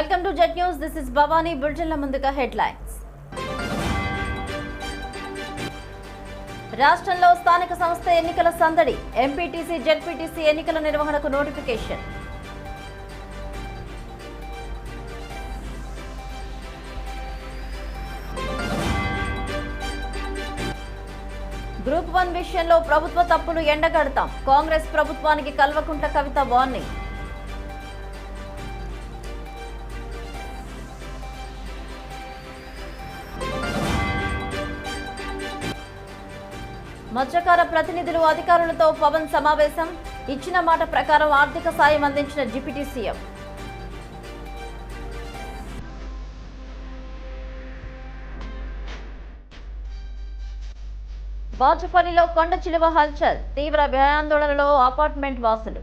Welcome to Jet news this is Bhavani బులెటిన్ల ముందుగా headlines రాష్ట్రంలో స్థానిక సంస్థ ఎన్నికల సందడి. ఎంపీటీసీ జెడ్పీటీసీ ఎన్నికల నిర్వహణకు నోటిఫికేషన్ గ్రూప్ వన్ విషయంలో ప్రభుత్వ తప్పులు ఎండగడతాం. కాంగ్రెస్ ప్రభుత్వానికి కల్వకుంట్ల కవిత వార్నింగ్ మత్స్యకార ప్రతినిధులు అధికారులతో పవన్ సమావేశం. ఇచ్చిన మాట ప్రకారం ఆర్థిక సాయం అందించిన డిప్యూటీ సీఎం. బాచుపల్లిలో కొండ చిలువ హల్చల్. తీవ్ర భయాందోళనలో అపార్ట్మెంట్ వాసులు.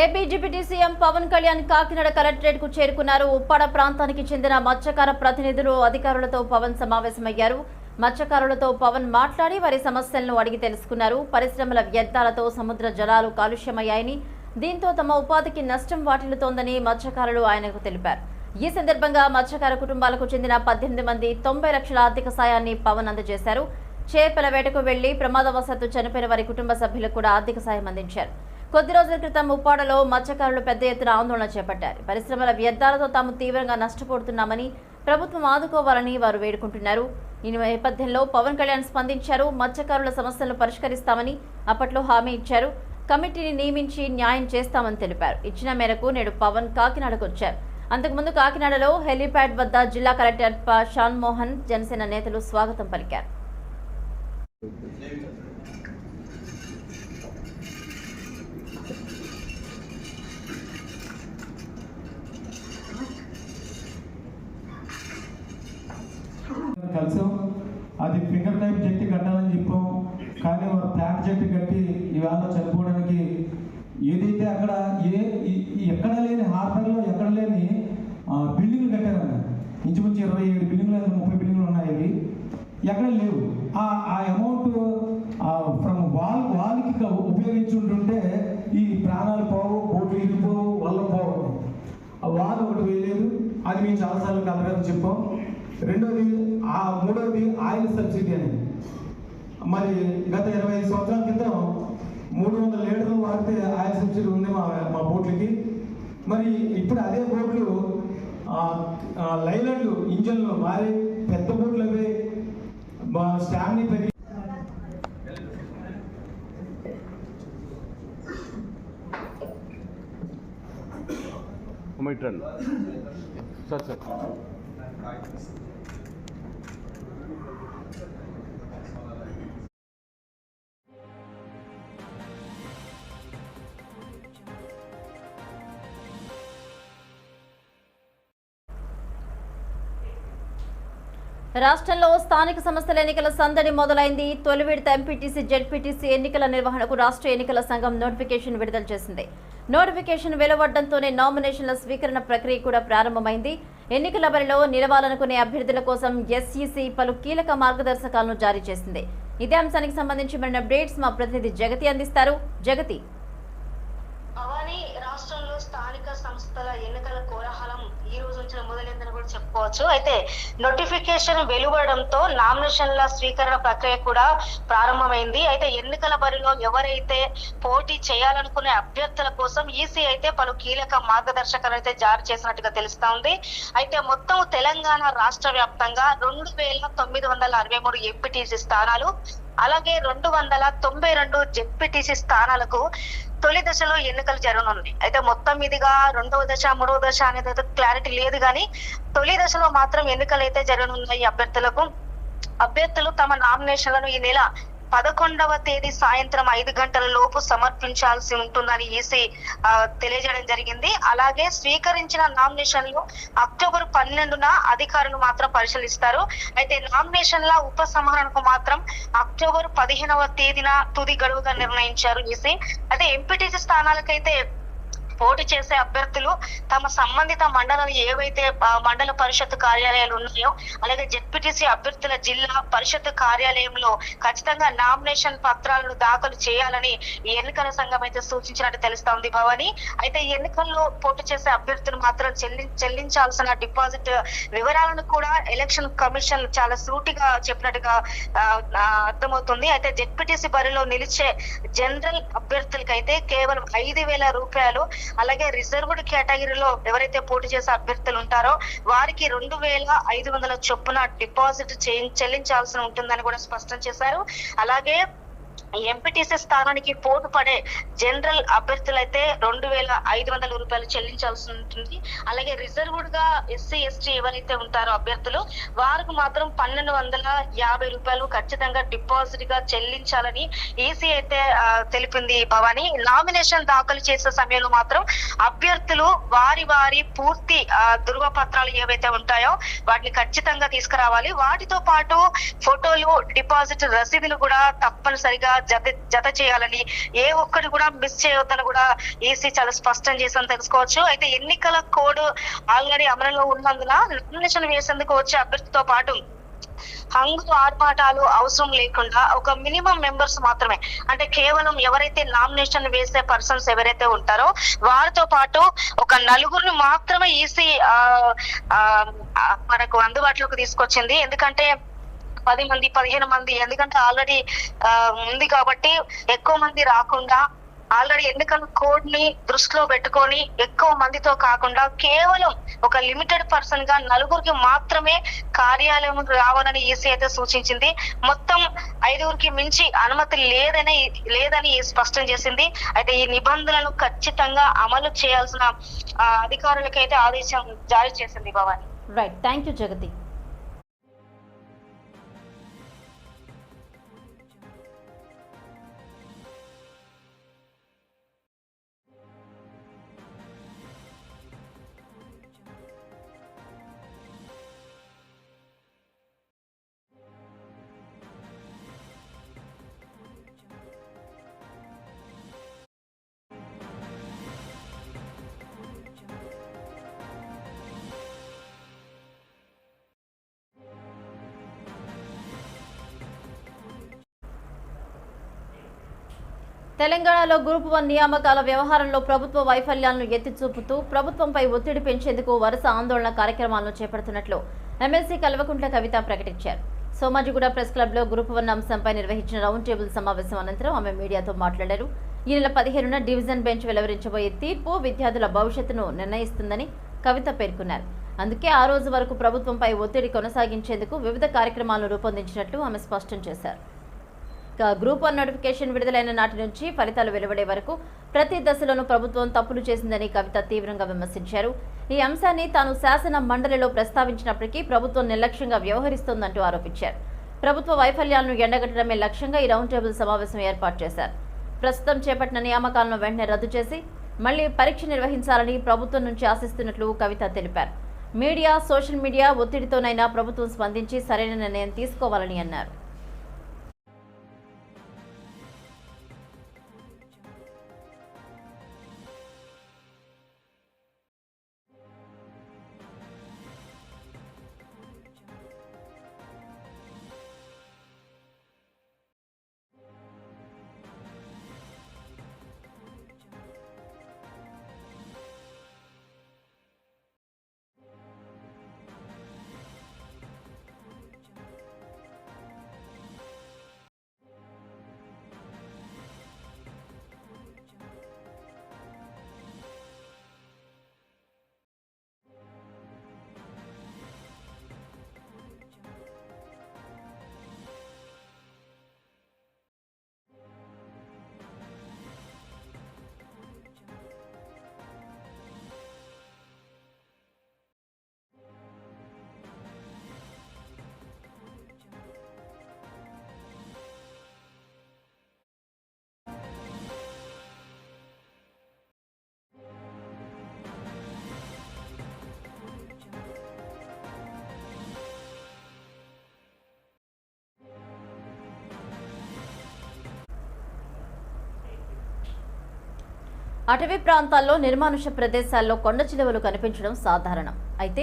AP deputy CM Pawan Kalyan Kakinada కలెక్టరేట్కు చేరుకున్నారు. ఉప్పాడ ప్రాంతానికి చెందిన మత్స్యకార ప్రతినిధులు అధికారులతో పవన్ సమావేశమయ్యారు. మత్స్యకారులతో పవన్ మాట్లాడి వారి సమస్యలను అడిగి తెలుసుకున్నారు. పరిశ్రమల వ్యర్థాలతో సముద్ర జలాలు కాలుష్యమయ్యాయని దీంతో తమ ఉపాధికి నష్టం వాటిల్లుతోందని మత్స్యకారులు ఆయనకు తెలిపారు. ఈ సందర్భంగా మత్స్యకార కుటుంబాలకు చెందిన పద్దెనిమిది మంది తొంభై లక్షల ఆర్థిక సాయాన్ని పవన్ అందజేశారు. చేపల వేటకు వెళ్ళి ప్రమాదవశాత్తు చనిపోయిన వారి కుటుంబ సభ్యులకు కూడా ఆర్థిక సాయం అందించారు. కొద్ది రోజుల క్రితం ఉప్పాడలో మత్స్యకారులు పెద్ద ఎత్తున ఆందోళన చేపట్టారు. పరిశ్రమల వ్యర్థాలతో తాము తీవ్రంగా నష్టపోతున్నామని ప్రభుత్వం ఆదుకోవాలని వారు వేడుకుంటున్నారు. ఈ నేపథ్యంలో పవన్ కళ్యాణ్ స్పందించారు మత్స్యకారుల సమస్యలను పరిష్కరిస్తామని అప్పట్లో హామీ ఇచ్చారు. కమిటీని నియమించి న్యాయం చేస్తామని తెలిపారు. ఇచ్చిన మేరకు నేడు పవన్ కాకినాడకు వచ్చారు. అంతకుముందు కాకినాడలో హెలీప్యాడ్ వద్ద జిల్లా కలెక్టర్ ప. షాన్ మోహన్ జనసేన నేతలు స్వాగతం పలికారు. కలిసాం. అది ఫింగర్ టైప్ జట్టి కట్టాలని చెప్పాం. కానీ వారు ప్లాట్ జట్టి కట్టి ఇవాళ చనిపోవడానికి ఏదైతే అక్కడ ఏ ఎక్కడ లేని హార్బర్లో ఎక్కడ లేని ఆ, బిల్డింగ్లు కట్టారండి ఇంచుమించు ఇరవై ఏడు బిల్డింగ్లు లేదా ముప్పై బిల్డింగ్లు ఉన్నాయి అవి ఎక్కడ లేవు. ఆ ఆ అమౌంట్ ఫ్రమ్ వాల్ వాల్కి ఉపయోగించి ఉంటుంటే ఈ ప్రాణాలు పోవు బోట్లు వెళ్ళిపోవు వల్ల పోవు. ఆ వాల్ ఒకటి వేయలేదు. అది మేము చాలాసార్లు కలగారు చెప్పాం. రెండోది ఆ మూడోది ఆయిల్ సబ్సిడీ అనేది. మరి గత ఇరవై ఐదు సంవత్సరాల క్రితం మూడు వందల లీటర్లు వాడితే ఆయిల్ సబ్సిడీ ఉంది మా మా బోట్లకి. మరి ఇప్పుడు అదే బోట్లు ఆ, ఇంజన్లు మారి పెద్ద బోట్లు అవి మా స్టామిని పెరిగి సార్ సార్. రాష్ట్రంలో స్థానిక సంస్థల ఎన్నికల సందడి మొదలైంది. తొలి విడత ఎంపీటీసీ జెడ్పీటీసీ ఎన్నికల నిర్వహణకు రాష్ట్ర ఎన్నికల సంఘం నోటిఫికేషన్ విడుదల చేసింది. నోటిఫికేషన్ వెలువడడంతోనే నామినేషన్ల స్వీకరణ ప్రక్రియ కూడా ప్రారంభమైంది. ఎన్నికల బరిలో నిలవాలనుకునే అభ్యర్థుల కోసం ఎస్ఈసీ పలు కీలక మార్గదర్శకాలను జారీ చేసింది. ఇదే అంశానికి సంబంధించి మరిన్ని అప్డేట్స్ మా ప్రతినిధి జగతి అందిస్తారు. జగతి చెప్పుకోవచ్చు. అయితే నోటిఫికేషన్ వెలువడంతో నామినేషన్ల స్వీకరణ ప్రక్రియ కూడా ప్రారంభమైంది. అయితే ఎన్నికల బరిలో ఎవరైతే పోటీ చేయాలనుకునే అభ్యర్థుల కోసం ఈసీ అయితే పలు కీలక మార్గదర్శకాలు అయితే జారీ చేసినట్టుగా తెలుస్తా ఉంది. అయితే మొత్తం తెలంగాణ రాష్ట్ర వ్యాప్తంగా రెండు వేల తొమ్మిది వందల అరవై మూడు ఎంపీటీసీ స్థానాలు అలాగే రెండు వందల తొంభై రెండు జెడ్పీటీసీ స్థానాలకు తొలి దశలో ఎన్నికలు జరగనున్నాయి అయితే మొత్తం మీదుగా రెండవ దశ మూడవ దశ అనేది క్లారిటీ లేదు కానీ తొలి దశలో మాత్రం ఎన్నికలు అయితే జరగనున్నాయి అభ్యర్థులకు అభ్యర్థులు తమ నామినేషన్లను ఈ నెల పదకొండవ తేదీ సాయంత్రం ఐదు గంటల లోపు సమర్పించాల్సి ఉంటుందని ఈసీ తెలియజేయడం జరిగింది. అలాగే స్వీకరించిన నామినేషన్లు అక్టోబర్ పన్నెండున అధికారులు మాత్రం పరిశీలిస్తారు. అయితే నామినేషన్ల ఉపసంహరణకు మాత్రం అక్టోబర్ పదిహేనవ తేదీన తుది గడువుగా నిర్ణయించారు ఈసీ అయితే ఎంపీటీసీ స్థానాలకైతే పోటీ చేసే అభ్యర్థులు తమ సంబంధిత మండలాలు ఏవైతే మండల పరిషత్ కార్యాలయాలు ఉన్నాయో అలాగే జెడ్పీటీసీ అభ్యర్థుల జిల్లా పరిషత్ కార్యాలయంలో ఖచ్చితంగా నామినేషన్ పత్రాలను దాఖలు చేయాలని ఎన్నికల సంఘం అయితే సూచించినట్టు తెలుస్తా ఉంది భవాని. అయితే ఎన్నికల్లో పోటీ చేసే అభ్యర్థులు మాత్రం చెల్లి చెల్లించాల్సిన డిపాజిట్ వివరాలను కూడా ఎలక్షన్ కమిషన్ చాలా సూటిగా చెప్పినట్టుగా అర్థమవుతుంది. అయితే జెడ్పీటీసీ బరిలో నిలిచే జనరల్ అభ్యర్థులకైతే కేవలం ఐదు వేల రూపాయలు అలాగే రిజర్వ్డ్ కేటగిరీలో ఎవరైతే పోటీ చేసే అభ్యర్థులు ఉంటారో వారికి రెండు వేల ఐదు వందల చొప్పున డిపాజిట్ చెల్లించాల్సి ఉంటుందని కూడా స్పష్టం చేశారు. అలాగే ఎంపీటీసీ స్థానానికి పోటు పడే జనరల్ అభ్యర్థులైతే రెండు వేల ఐదు వందల రూపాయలు చెల్లించాల్సి ఉంటుంది. అలాగే రిజర్వ్డ్గా ఎస్సీ ఎస్టీ ఎవరైతే ఉంటారో అభ్యర్థులు వారికి మాత్రం పన్నెండు వందల యాభై రూపాయలు ఖచ్చితంగా డిపాజిట్గా చెల్లించాలని ఈసీ అయితే తెలిపింది భవాని. నామినేషన్ దాఖలు చేసే సమయంలో మాత్రం అభ్యర్థులు వారి వారి పూర్తి ధృవ ధృవపత్రాలు ఏవైతే ఉంటాయో వాటిని ఖచ్చితంగా తీసుకురావాలి. వాటితో పాటు ఫోటోలు డిపాజిట్ రసీదులు కూడా తప్పనిసరిగా జత జత చేయాలని ఏ ఒక్కటి కూడా మిస్ చేయవద్దని కూడా ఈసీ చాలా స్పష్టం చేసని తెలుసుకోవచ్చు. అయితే ఎన్నికల కోడ్ ఆల్రెడీ అమలులో ఉన్నందున నామినేషన్ వేసేందుకు వచ్చే అభ్యర్థితో పాటు హంగు ఆర్పాటాలు అవసరం లేకుండా ఒక మినిమం మెంబర్స్ మాత్రమే అంటే కేవలం ఎవరైతే నామినేషన్ వేసే పర్సన్స్ ఎవరైతే ఉంటారో వారితో పాటు ఒక నలుగురిని మాత్రమే ఈసీ మనకు అందుబాటులోకి తీసుకొచ్చింది. ఎందుకంటే పది మంది పదిహేను మంది. ఎందుకంటే ఆల్రెడీ ఉంది కాబట్టి ఎక్కువ మంది రాకుండా ఆల్రెడీ ఎన్నికల కోడ్ని దృష్టిలో పెట్టుకొని ఎక్కువ మందితో కాకుండా కేవలం ఒక లిమిటెడ్ పర్సన్గా నలుగురికి మాత్రమే కార్యాలయం రావాలని ఈసీ అయితే సూచించింది. మొత్తం ఐదుగురికి మించి అనుమతి లేదని లేదని స్పష్టం చేసింది. అయితే ఈ నిబంధనలను ఖచ్చితంగా అమలు చేయాల్సిన అధికారులకైతే ఆదేశం జారీ చేసింది Bhavani. Right thank you Jagathi తెలంగాణలో గ్రూప్ వన్ నియామకాల వ్యవహారంలో ప్రభుత్వ వైఫల్యాలను ఎత్తి చూపుతూ ప్రభుత్వంపై ఒత్తిడి పెంచేందుకు వరుస ఆందోళన కార్యక్రమాలను చేపడుతున్నట్లు ఎమ్మెల్సీ కల్వకుంట్ల కవిత ప్రకటించారు. సోమాజిగూడ ప్రెస్ క్లబ్లో గ్రూప్ వన్ అంశంపై నిర్వహించిన రౌండ్ టేబుల్ సమావేశం అనంతరం ఆమె మీడియాతో మాట్లాడారు. ఈ నెల పదిహేనున డివిజన్ బెంచ్ వెలువరించబోయే తీర్పు విద్యార్థుల భవిష్యత్తును నిర్ణయిస్తుందని కవిత పేర్కొన్నారు. అందుకే ఆ రోజు వరకు ప్రభుత్వంపై ఒత్తిడి కొనసాగించేందుకు వివిధ కార్యక్రమాలను రూపొందించినట్లు ఆమె స్పష్టం చేశారు. గ్రూప్ వన్ నోటిఫికేషన్ విడుదలైన నాటి నుంచి ఫలితాలు వెలువడే వరకు ప్రతి దశలోనూ ప్రభుత్వం తప్పులు చేసిందని కవిత తీవ్రంగా విమర్శించారు. ఈ అంశాన్ని తాను శాసన మండలిలో ప్రస్తావించినప్పటికీ ప్రభుత్వం నిర్లక్ష్యంగా వ్యవహరిస్తోందంటూ ఆరోపించారు. ప్రభుత్వ వైఫల్యాలను ఎండగట్టడమే లక్ష్యంగా ఈ రౌండ్ టేబుల్ సమావేశం ఏర్పాటు చేశారు. ప్రస్తుతం చేపట్టిన నియామకాలను వెంటనే రద్దు చేసి మళ్ళీ పరీక్ష నిర్వహించాలని ప్రభుత్వం నుంచి ఆశిస్తున్నట్లు కవిత తెలిపారు. మీడియా సోషల్ మీడియా ఒత్తిడితోనైనా ప్రభుత్వం స్పందించి సరైన నిర్ణయం తీసుకోవాలని అన్నారు. అటవీ ప్రాంతాల్లో నిర్మానుష ప్రదేశాల్లో కొండ చిలువలు కనిపించడం సాధారణం. అయితే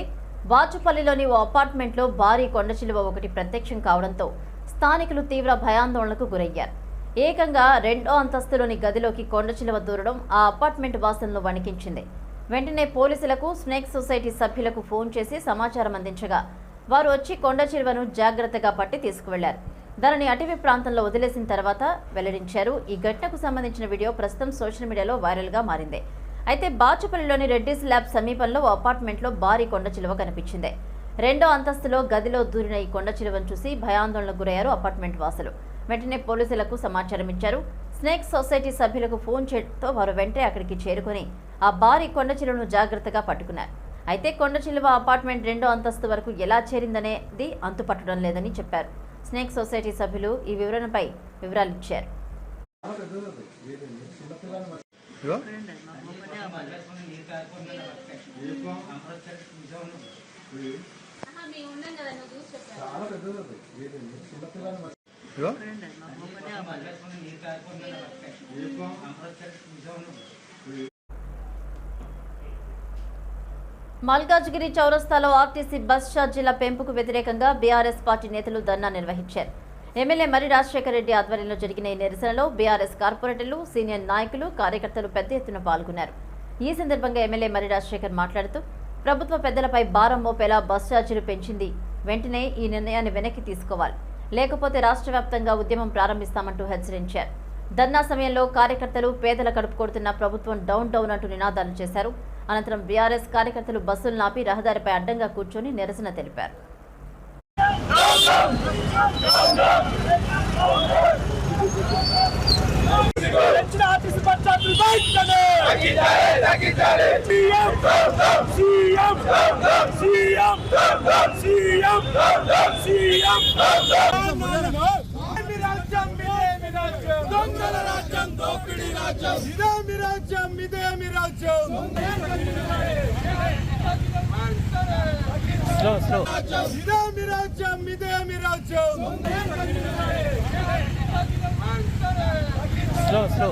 వాచుపల్లిలోని ఓ అపార్ట్మెంట్లో భారీ కొండ చిలువ ఒకటి ప్రత్యక్షం కావడంతో స్థానికులు తీవ్ర భయాందోళనకు గురయ్యారు. ఏకంగా రెండో అంతస్తులోని గదిలోకి కొండ చిలువ దూరడం ఆ అపార్ట్మెంట్ వాసులను వణికించింది. వెంటనే పోలీసులకు స్నేక్ సొసైటీ సభ్యులకు ఫోన్ చేసి సమాచారం అందించగా వారు వచ్చి కొండ చిలువను జాగ్రత్తగా పట్టి తీసుకువెళ్ళారు. దానిని అటవీ ప్రాంతంలో వదిలేసిన తర్వాత వెల్లడించారు. ఈ ఘటనకు సంబంధించిన వీడియో ప్రస్తుతం సోషల్ మీడియాలో వైరల్గా మారింది. అయితే బాచుపల్లిలోని రెడ్డిస్ ల్యాబ్ సమీపంలో ఓ అపార్ట్మెంట్లో భారీ కొండ చిలువ కనిపించింది. రెండో అంతస్తులో గదిలో దూరిన ఈ కొండ చిలువను చూసి భయాందోళనకు గురయ్యారు అపార్ట్మెంట్ వాసులు. వెంటనే పోలీసులకు సమాచారం ఇచ్చారు. స్నేక్ సొసైటీ సభ్యులకు ఫోన్ చేయడంతో వారు వెంటనే అక్కడికి చేరుకొని ఆ భారీ కొండ చిలువను జాగ్రత్తగా పట్టుకున్నారు. అయితే కొండ చిలువ అపార్ట్మెంట్ రెండో అంతస్తు వరకు ఎలా చేరిందనేది అంతుపట్టడం లేదని చెప్పారు. స్నేక్ సొసైటీ సభ్యులు ఈ వివరణపై వివరాలు ఇచ్చారు. ఇగో. మల్కాజ్గిరి చౌరస్తాలో ఆర్టీసీ బస్ ఛార్జీల పెంపుకు వ్యతిరేకంగా బీఆర్ఎస్ పార్టీ నేతలు ధర్నా నిర్వహించారు. ఎమ్మెల్యే మరి రాజశేఖర రెడ్డి ఆధ్వర్యంలో జరిగిన ఈ నిరసనలో బీఆర్ఎస్ కార్పొరేటర్లు సీనియర్ నాయకులు కార్యకర్తలు పెద్ద ఎత్తున పాల్గొన్నారు. ఈ సందర్భంగా ఎమ్మెల్యే మరి రాజశేఖర్ మాట్లాడుతూ ప్రభుత్వ పెద్దలపై భారం మోపేలా బస్ ఛార్జీలు పెంచింది. వెంటనే ఈ నిర్ణయాన్ని వెనక్కి తీసుకోవాలి. లేకపోతే రాష్ట్ర వ్యాప్తంగా ఉద్యమం ప్రారంభిస్తామంటూ హెచ్చరించారు. ధర్నా సమయంలో కార్యకర్తలు పేదల కడుపు కొడుతున్న ప్రభుత్వం డౌన్ డౌన్ అంటూ నినాదాలు చేశారు. అనంతరం బీఆర్ఎస్ కార్యకర్తలు బస్సులు నాపి రహదారిపై అడ్డంగా కూర్చొని నిరసన తెలిపారు. దొంగల రాజ్యం దోపిడీ రాజ్యం. ఇదే మీ రాజ్యం? ఇదే మీ రాజ్యం రాజ్యం? ఇదే మీ రాజ్యం? స్లో స్లో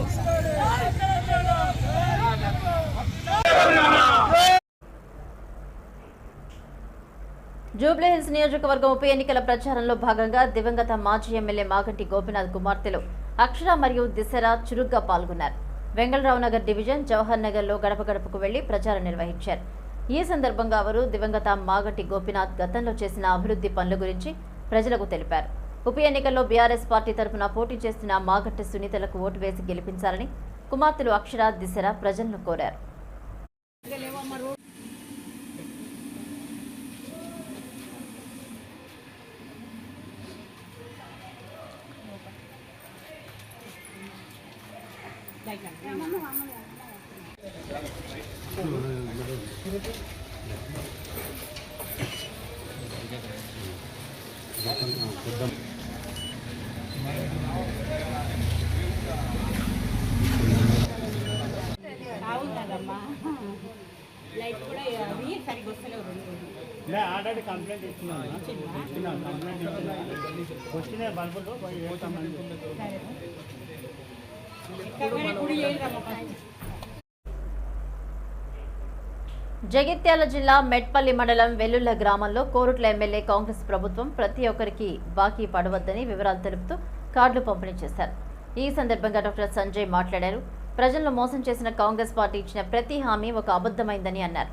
జూబ్లీహిల్స్ నియోజకవర్గం ఉప ఎన్నికల ప్రచారంలో భాగంగా దివంగత మాజీ ఎమ్మెల్యే మాగంటి గోపినాథ్ కుమార్తెలు అక్షర మరియు దిశరా చురుగ్గా పాల్గొన్నారు. వెంగళరావు నగర్ డివిజన్ జవహర్ నగర్లో గడప గడపకు వెళ్ళి ప్రచారం నిర్వహించారు. ఈ సందర్భంగా వారు దివంగత మాగటి గోపినాథ్ గతంలో చేసిన అభివృద్ధి పనుల గురించి ప్రజలకు తెలిపారు. ఉప ఎన్నికల్లో బీఆర్ఎస్ పార్టీ తరఫున పోటీ చేస్తున్న మాగట్టి సునీతలకు ఓటు వేసి గెలిపించాలని కుమార్తెలు అక్షర దిశర ప్రజలను కోరారు. లైట్ కూడా అవి సరిగ్గా వస్తలేవు రెండు లే ఆల్రెడీ కంప్లైంట్ ఇస్తున్నాను ఇస్తున్నాను కంప్లైంట్ ఇస్తున్నాను వచ్చిన బల్బులు పోయి వేస్తామని ఎక్కడ గుడి చేయరమ్మా ఫస్ట్ జగిత్యాల జిల్లా మెట్పల్లి మండలం వెల్లుల్ల గ్రామంలో కోరుట్ల ఎమ్మెల్యే కాంగ్రెస్ ప్రభుత్వం ప్రతి ఒక్కరికి బాకీ పడవద్దని వివరాలు తెలుపుతూ కార్డులు పంపిణీ చేశారు. ఈ సందర్భంగా డాక్టర్ సంజయ్ మాట్లాడారు. ప్రజలను మోసం చేసిన కాంగ్రెస్ పార్టీ ఇచ్చిన ప్రతి హామీ ఒక అబద్ధమైందని అన్నారు.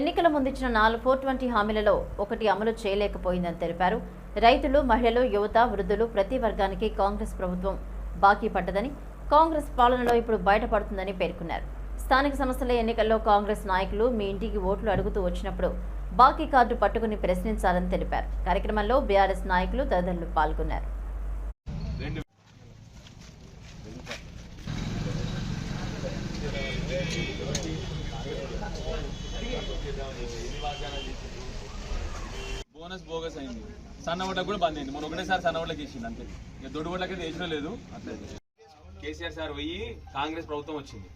ఎన్నికల ముందిచ్చిన నాలుగు ఫోర్ ట్వంటీ హామీలలో ఒకటి అమలు చేయలేకపోయిందని తెలిపారు. రైతులు మహిళలు యువత వృద్ధులు ప్రతి వర్గానికి కాంగ్రెస్ ప్రభుత్వం బాకీ పడ్డదని కాంగ్రెస్ పాలనలో ఇప్పుడు బయటపడుతుందని పేర్కొన్నారు. స్థానిక సంస్థల ఎన్నికల్లో కాంగ్రెస్ నాయకులు మీ ఇంటికి ఓట్లు అడుగుతూ వచ్చినప్పుడు బాకీ కార్డు పట్టుకుని ప్రశ్నించాలని తెలిపారు. కార్యక్రమంలో బీఆర్ఎస్ నాయకులు తదితరులు పాల్గొన్నారు. బోనస్ బోగస్ అయింది. సన్న కూడా బంద్ అయింది. మొన్న ఒకటేసారి సన్న ఓట్లకి ఇచ్చింది అంతే. ఇక దొడ్డు ఓట్లకి వేసిన లేదు. అట్లే కేసీఆర్ సార్ పోయి కాంగ్రెస్ ప్రభుత్వం వచ్చింది.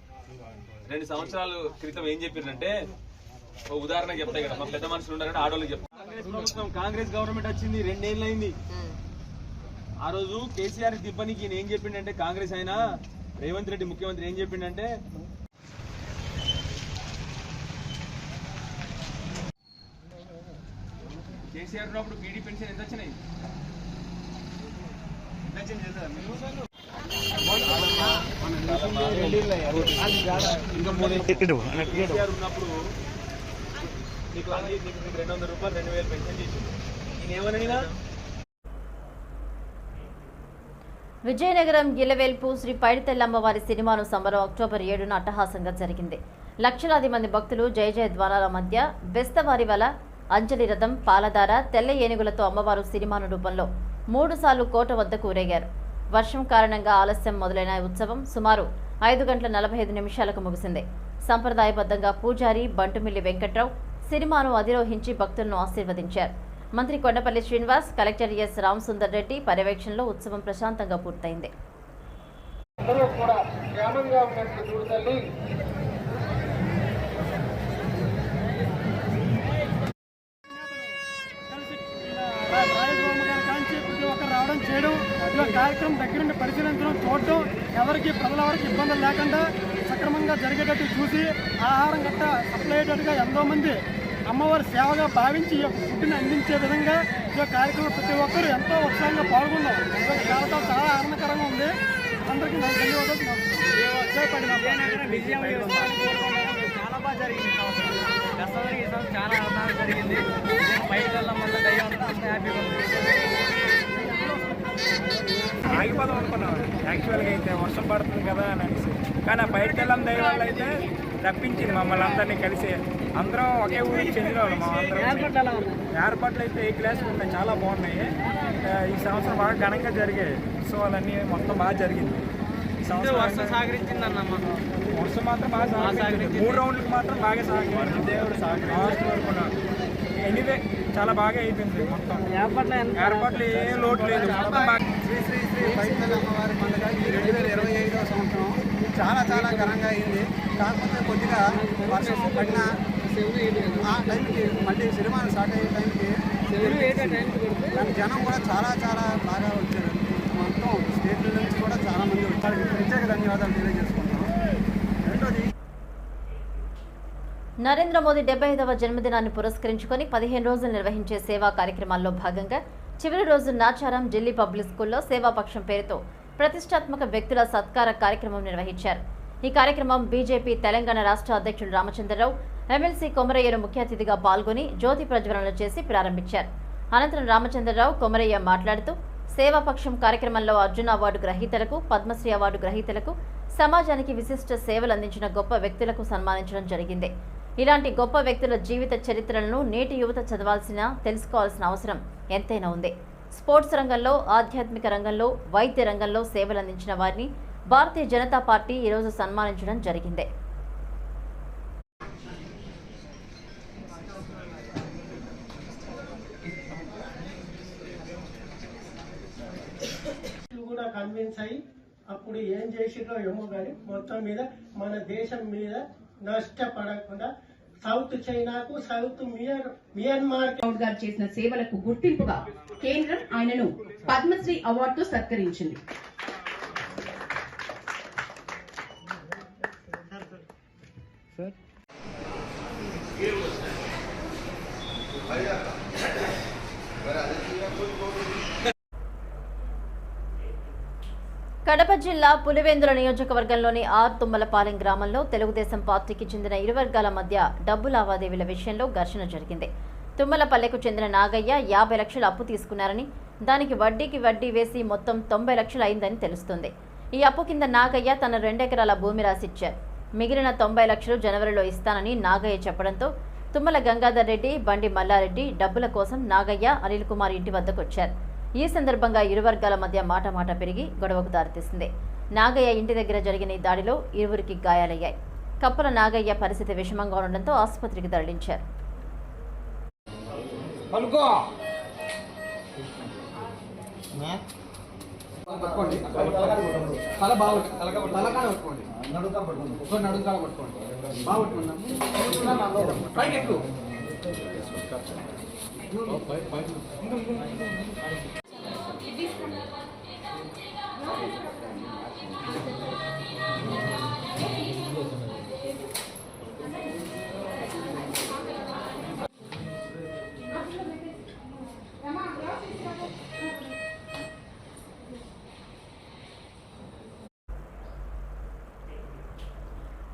రెండు సంవత్సరాల క్రితం ఏం చెప్పిందంటే ఓ ఉదాహరణ చెప్తాయి కదా మా పెద్ద మనుషులు ఉండాలంటే ఆడోళ్ళు చెప్తాం. కాంగ్రెస్ ప్రభుత్వం కాంగ్రెస్ గవర్నమెంట్ వచ్చింది రెండేళ్ళు అయింది ఆ రోజు కేసీఆర్ దిబ్బనికి ఏం చెప్పిండంటే కాంగ్రెస్ అయినా రేవంత్ రెడ్డి ముఖ్యమంత్రి ఏం చెప్పిండంటే కేసీఆర్ ఉన్నప్పుడు బీడీ పెన్షన్ ఎంత వచ్చినాయి? ఎంత వచ్చింది ఉన్నప్పుడు నీకు రెండు వందల రూపాయలు రెండు వేలు పెన్షన్ నేను ఏమన్నా విజయనగరం గిలవేల్పు శ్రీ పైడితెల్లమ్మవారి సినిమాను సంబరం అక్టోబర్ ఏడున అట్టహాసంగా జరిగింది. లక్షలాది మంది భక్తులు జయ జయ ద్వారాల మధ్య బెస్తవారి వల అంజలి రథం పాలధార తెల్ల ఏనుగులతో అమ్మవారు సినిమాను రూపంలో మూడుసార్లు కోట వద్దకు ఊరేగారు. వర్షం కారణంగా ఆలస్యం మొదలైన ఉత్సవం సుమారు ఐదు గంటల నలభై ఐదు నిమిషాలకు ముగిసింది. సంప్రదాయబద్ధంగా పూజారి బంటుమిల్లి వెంకట్రావు సినిమాను అధిరోహించి భక్తులను ఆశీర్వదించారు. మంత్రి కొండపల్లి శ్రీనివాస్ కలెక్టర్ ఎస్. రామసుందర్ రెడ్డి పర్యవేక్షణలో ఉత్సవం ప్రశాంతంగా పూర్తయింది. చేయడం ఈ కార్యక్రమం దగ్గరుండి పరిశీలించడం చూడటం ఎవరికి ప్రజల వరకు ఇబ్బందులు లేకుండా సక్రమంగా జరిగేటట్టు చూసి ఆహారం గట్ట సప్లై అయ్యేటట్టుగా అమ్మవారి సేవగా భావించి ఈ యొక్క ఫుడ్ని అందించే విధంగా ఈ యొక్క కార్యక్రమం ప్రతి ఒక్కరు ఎంతో ఉత్సాహంగా పాల్గొన్నారు ఈ చాలా చాలా ఆనందకరంగా ఉంది. అందరికీ నాకు ధన్యవాదాలు. చాలా బాగా జరిగింది ఈ సంవత్సరం. చాలా జరిగింది. నేను బయటకు వెళ్ళామంత దయ్యం అంతా హ్యాపీగా ఉంది. ఆగిపోదాం అనుకున్నాం. యాక్చువల్గా అయితే వర్షం పడుతుంది కదా అని అనేసి. కానీ ఆ బయటకు వెళ్ళాం దయ వల్ల అయితే రప్పించింది మమ్మల్ని అందరినీ కలిసి. అందరం ఒకే ఊరికి చెందిన వాళ్ళు మా అందరం. ఏర్పాట్లు అయితే ఏ క్లాస్ ఉన్నాయి చాలా బాగున్నాయి. ఈ సంవత్సరం బాగా ఘనంగా జరిగాయి. ఉత్సవాలన్నీ మొత్తం బాగా జరిగింది. వర్షం మాత్రం బాగా సహకరించింది మూడు రౌండ్లకు మాత్రం బాగా సహకరించింది దేవుడు సహకరించుకున్నాడు ఎనీవే చాలా బాగా అయిపోయింది మొత్తం. ఏర్పాట్లు ఏ లోటు లేదు. శ్రీ శ్రీ శ్రీ అమ్మవారి పండుగ ఈ రెండు వేల ఇరవై ఐదవ సంవత్సరం చాలా చాలా ఘనంగా అయింది. కాకపోతే కొద్దిగా వర్షం పడిన ఆ టైంకి మళ్ళీ సినిమాలు స్టార్ట్ అయ్యే టైంకి దాని జనం కూడా చాలా చాలా బాగా వచ్చారు. మొత్తం స్టేట్ల నుంచి కూడా చాలా మంది వచ్చారు. ప్రత్యేక ధన్యవాదాలు తెలియజేసుకుంటున్నాం. రెండోది నరేంద్ర మోదీ డెబ్బై ఐదవ జన్మదినాన్ని పురస్కరించుకొని పదిహేను రోజులు నిర్వహించే సేవా కార్యక్రమాల్లో భాగంగా చివరి రోజు నాచారం ఢిల్లీ పబ్లిక్ స్కూల్లో సేవాపక్షం పేరుతో ప్రతిష్టాత్మక వ్యక్తుల సత్కార కార్యక్రమం నిర్వహించారు. ఈ కార్యక్రమం బీజేపీ తెలంగాణ రాష్ట్ర అధ్యక్షుడు రామచంద్రరావు ఎమ్మెల్సీ కొమరయ్యను ముఖ్య అతిథిగా పాల్గొని జ్యోతి ప్రజ్వలన చేసి ప్రారంభించారు. అనంతరం రామచంద్రరావు కొమరయ్య మాట్లాడుతూ సేవాపక్షం కార్యక్రమంలో అర్జున అవార్డు గ్రహీతలకు పద్మశ్రీ అవార్డు గ్రహీతలకు సమాజానికి విశిష్ట సేవలు అందించిన గొప్ప వ్యక్తులకు సన్మానించడం జరిగింది. ఇలాంటి గొప్ప వ్యక్తుల జీవిత చరిత్రలను నేటి యువత చదవాల్సిన తెలుసుకోవాల్సిన అవసరం ఎంతైనా ఉంది. స్పోర్ట్స్ రంగంలో ఆధ్యాత్మిక రంగంలో వైద్య రంగంలో సేవలు అందించిన వారిని భారతీయ జనతా పార్టీ ఈరోజు సన్మానించడం జరిగింది. కూడా కన్విన్స్ అయ్యి అప్పుడు ఏం చేసిరో ఏమో కానీ మొత్తం మీద మన దేశం మీద నష్టపడకుండా సౌత్ చైనాకు సౌత్ మియన్మార్ గౌడ్ గారు చేసిన సేవలకు గుర్తింపుగా కేంద్రం ఆయనను పద్మశ్రీ అవార్డుతో సత్కరించింది. కడప జిల్లా పులివెందుల నియోజకవర్గంలోని ఆర్ తుమ్మలపాలెం గ్రామంలో తెలుగుదేశం పార్టీకి చెందిన ఇరు వర్గాల మధ్య డబ్బు లావాదేవీల విషయంలో ఘర్షణ జరిగింది. తుమ్మలపల్లెకు చెందిన నాగయ్య యాభై లక్షలు అప్పు తీసుకున్నారని దానికి వడ్డీకి వడ్డీ వేసి మొత్తం తొంభై లక్షలు అయిందని తెలుస్తుంది. ఈ అప్పు కింద నాగయ్య తన రెండెకరాల భూమి రాసిచ్చారు. మిగిలిన తొంభై లక్షలు జనవరిలో ఇస్తానని నాగయ్య చెప్పడంతో తుమ్మల గంగాధర్ రెడ్డి బండి మల్లారెడ్డి డబ్బుల కోసం నాగయ్య అనిల్ కుమార్ ఇంటి వద్దకు వచ్చారు. ఈ సందర్భంగా ఇరు వర్గాల మధ్య మాట మాట పెరిగి గొడవకు దారితీసింది. నాగయ్య ఇంటి దగ్గర జరిగిన ఈ దాడిలో ఇరువురికి గాయాలయ్యాయి. కప్పల నాగయ్య పరిస్థితి విషమంగా ఉండడంతో ఆసుపత్రికి తరలించారు. పట్టుకోండి. నడుకా పట్టుకోండి ఒక నడుకాడ పట్టుకోండి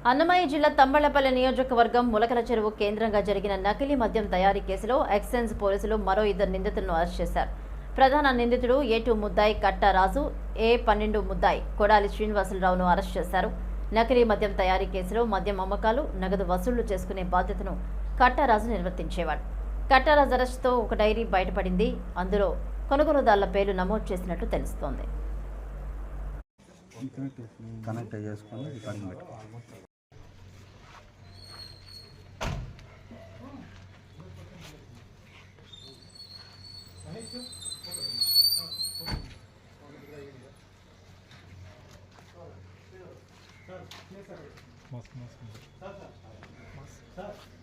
అన్నమయ్య జిల్లా తంబళ్ళపల్లి నియోజకవర్గం ములకల చెరువు కేంద్రంగా జరిగిన నకిలీ మద్యం తయారీ కేసులో ఎక్సైజ్ పోలీసులు మరో ఇద్దరు నిందితులను అరెస్ట్ చేశారు. ప్రధాన నిందితుడు ఏ టూ ముద్దాయి కట్టారాజు ఏ పన్నెండు ముద్దాయి కొడాలి శ్రీనివాసులరావును అరెస్ట్ చేశారు. నకిలీ మద్యం తయారీ కేసులో మద్యం అమ్మకాలు నగదు వసూళ్ళు చేసుకునే బాధ్యతను కట్టారాజు నిర్వర్తించేవాడు. కట్టారాజు అరెస్టుతో ఒక డైరీ బయటపడింది. అందులో కొనుగోలుదారుల పేర్లు నమోదు చేసినట్లు తెలుస్తోంది. కనెక్ట్ చేసుకొని Mask mask mask. Mask.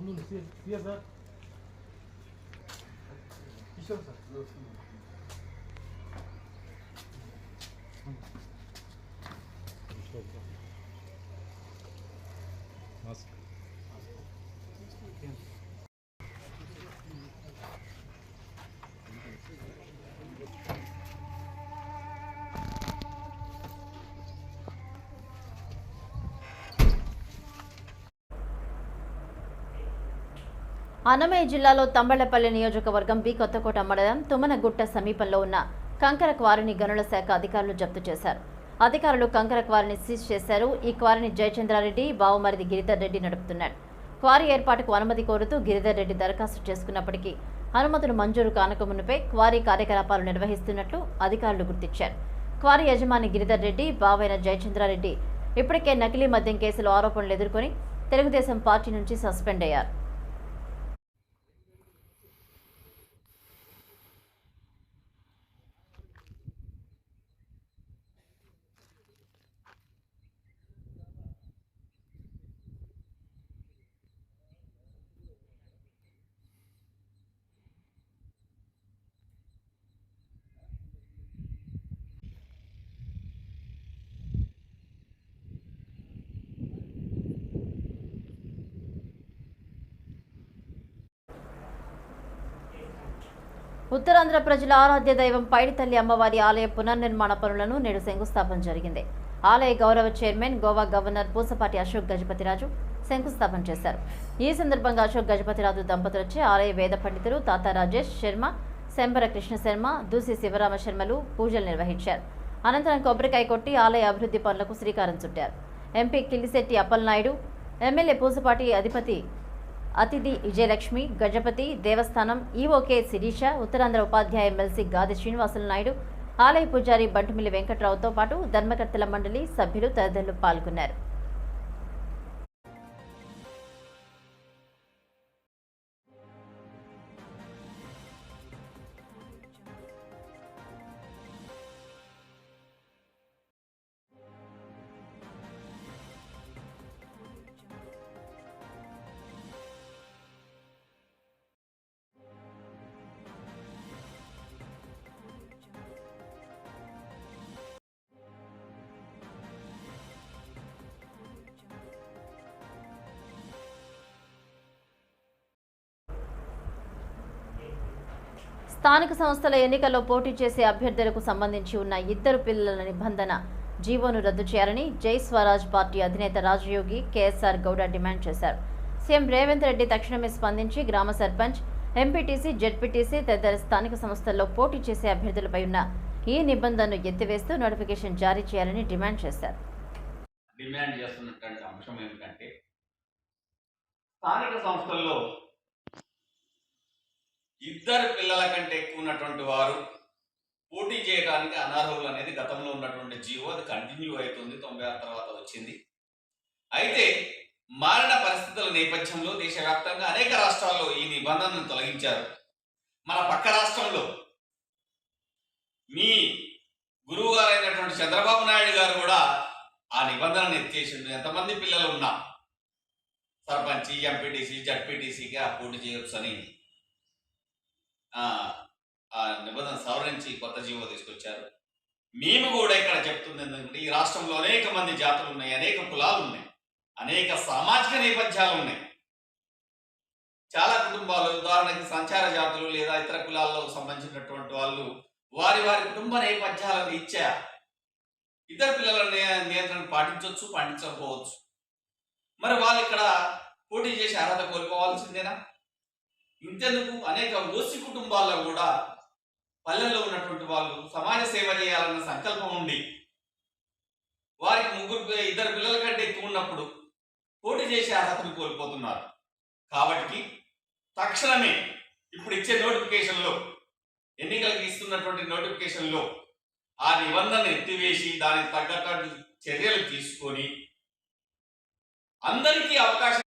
Bunun siyasa. Bir şey, şey, şey olsa. Annamayya జిల్లాలో తంబళ్ళపల్లి నియోజకవర్గం బి కొత్తకోట మండలం తుమ్మనగుట్ట సమీపంలో ఉన్న కంకర క్వారీని గనుల శాఖ అధికారులు జప్తు చేశారు. అధికారులు కంకర క్వారీని సీజ్ చేశారు. ఈ క్వారీని జయచంద్రారెడ్డి బావమరిది గిరిధర్ రెడ్డి నడుపుతున్నాడు క్వారీ ఏర్పాటుకు అనుమతి కోరుతూ గిరిధర్ రెడ్డి దరఖాస్తు చేసుకున్నప్పటికీ అనుమతులు మంజూరు కానకమునుపై క్వారీ కార్యకలాపాలు నిర్వహిస్తున్నట్లు అధికారులు గుర్తించారు. క్వారీ యజమాని గిరిధర్ రెడ్డి బావైన జయచంద్రారెడ్డి ఇప్పటికే నకిలీ మద్యం కేసులో ఆరోపణలు ఎదుర్కొని తెలుగుదేశం పార్టీ నుంచి సస్పెండ్ అయ్యారు. ఉత్తరాంధ్ర ప్రజల ఆరాధ్య దైవం పైడితల్లి అమ్మవారి ఆలయ పునర్నిర్మాణ పనులను నేడు శంకుస్థాపన జరిగింది. ఆలయ గౌరవ చైర్మన్ గోవా గవర్నర్ పూసపాటి అశోక్ గజపతిరాజు శంకుస్థాపన చేశారు. ఈ సందర్భంగా అశోక్ గజపతిరాజు దంపతులచే ఆలయ వేద పండితులు తాత రాజేష్ శర్మ శంబర కృష్ణ శర్మ దూసి శివరామ శర్మలు పూజలు నిర్వహించారు. అనంతరం కొబ్బరికాయ కొట్టి ఆలయ అభివృద్ధి పనులకు శ్రీకారం చుట్టారు. ఎంపీ కిల్లిశెట్టి అప్పలనాయుడు ఎమ్మెల్యే పూసపాటి అధిపతి అతిథి విజయలక్ష్మి గజపతి దేవస్థానం ఈఓకే శిరీష ఉత్తరాంధ్ర ఉపాధ్యాయ ఎమ్మెల్సీ గాది శ్రీనివాసులు నాయుడు ఆలయ పూజారి బంటుమిల్లి వెంకట్రావుతో పాటు ధర్మకర్తల మండలి సభ్యులు తదితరులు పాల్గొన్నారు. స్థానిక సంస్థల ఎన్నికల్లో పోటీ చేసే అభ్యర్థులకు సంబంధించి ఉన్న ఇద్దరు పిల్లల నిబంధన జీవోను రద్దు చేయాలని జై స్వరాజ్ పార్టీ అధినేత రాజయోగి కేఎస్ఆర్ గౌడ డిమాండ్ చేశారు. సీఎం రేవంత్ రెడ్డి తక్షణమే స్పందించి గ్రామ సర్పంచ్ ఎంపీటీసీ జెడ్పీటీసీ తదితర స్థానిక సంస్థల్లో పోటీ చేసే అభ్యర్థులపై ఉన్న ఈ నిబంధనను ఎత్తివేస్తూ నోటిఫికేషన్ జారీ చేయాలని డిమాండ్ చేశారు. డిమాండ్ చేస్తున్నటువంటి అంశం ఏమిటంటే స్థానిక సంస్థల్లో ఇద్దరు పిల్లల కంటే ఎక్కువ ఉన్నటువంటి వారు పోటీ చేయడానికి అనర్హులు అనేది గతంలో ఉన్నటువంటి జీవో అది కంటిన్యూ అవుతుంది తొంభై ఆరు తర్వాత వచ్చింది. అయితే మారిన పరిస్థితుల నేపథ్యంలో దేశవ్యాప్తంగా అనేక రాష్ట్రాల్లో ఈ నిబంధనను తొలగించారు. మన పక్క రాష్ట్రంలో మీ గురువు గారైనటువంటి చంద్రబాబు నాయుడు గారు కూడా ఆ నిబంధనను ఎత్తేసిండు ఎంతమంది పిల్లలు ఉన్నా సర్పంచ్ ఎంపీటీసీ జడ్పీటీసీకి ఆ పోటీ చేయొచ్చు అని. ఆ నిబంధన సవరించి కొత్త జీవో తీసుకొచ్చారు. మేము కూడా ఇక్కడ చెప్తుంది ఏంటంటే ఈ రాష్ట్రంలో అనేక మంది జాతులు ఉన్నాయి అనేక కులాలు ఉన్నాయి అనేక సామాజిక నేపథ్యాలు ఉన్నాయి. చాలా కుటుంబాలు ఉదాహరణకి సంచార జాతులు లేదా ఇతర కులాల్లో సంబంధించినటువంటి వాళ్ళు వారి వారి కుటుంబ నేపథ్యాలను ఇచ్చా ఇతర పిల్లల నే- నియంత్రణ పాటించవచ్చు పాటించకపోవచ్చు. మరి వాళ్ళు ఇక్కడ పోటీ చేసి అర్హత కోల్పోవాల్సిందేనా? ఇంతెందుకు అనేక ఓసి కుటుంబాల్లో కూడా పల్లెల్లో ఉన్నటువంటి వాళ్ళు సమాజ సేవ చేయాలన్న సంకల్పం ఉండి వారికి ముగ్గురు ఇద్దరు పిల్లల కంటే ఎక్కువ ఉన్నప్పుడు పోటీ చేసే అర్హతను కోల్పోతున్నారు. కాబట్టి తక్షణమే ఇప్పుడు ఇచ్చే నోటిఫికేషన్లో ఎన్నికలకు ఇస్తున్నటువంటి నోటిఫికేషన్లో ఆ నిబంధన ఎత్తివేసి దానికి తగ్గట్టు చర్యలు తీసుకొని అందరికీ అవకాశం